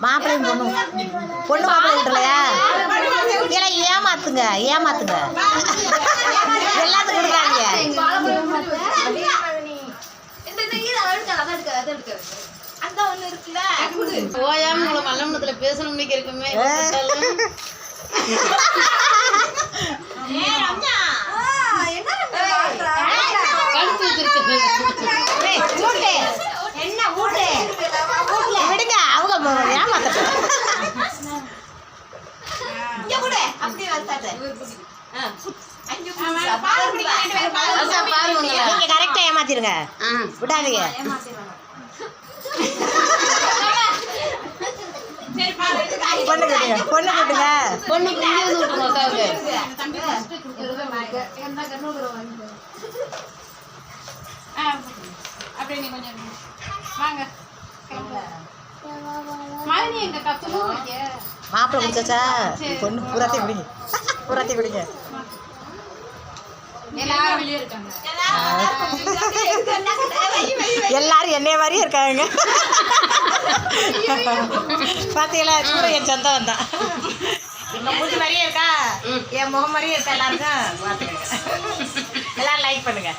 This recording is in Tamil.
மாப்பிள்ளையும் பொண்ணு பொண்ணு மாப்பிள்ளை இல்லை ஏமாத்துங்க ஏமாத்துங்க. எல்லாத்துக்கும் கொடுக்காங்க போயாம உங்களை மல்லமணத்துல பேசணும்னு வச்சிருக்கேன் ஏய், ஊட்டு. விடுங்க அவங்க ம- ஏமாத்தட்டும் நீங்க கரெக்டா ஏமாத்திருங்க. விடாதீங்க. பொண்ணு கட்டுங்க பொண்ணு கட்டுங்க பொண்ணுக்கு இங்கே வந்து விட்டுருங்க அக்காவுக்கு அப்படியே நீ கொஞ்சம் வாங்க. மாப்பிள்ளை முடிச்சாச்சா பொண்ணு பூராத்தையும் விடுங்க. பூராத்தையும் விடுங்க. எல்லாரும் என்னைய மாதிரியே இருக்காங்க. பாத்தீங்களா? கூட என் சொந்தம் வந்தான் மூஞ்சி மாதிரியே இருக்கா? என் முகம் மாதிரியே இருக்கா எல்லாருக்கும்? எல்லாரும் லைக் பண்ணுங்க.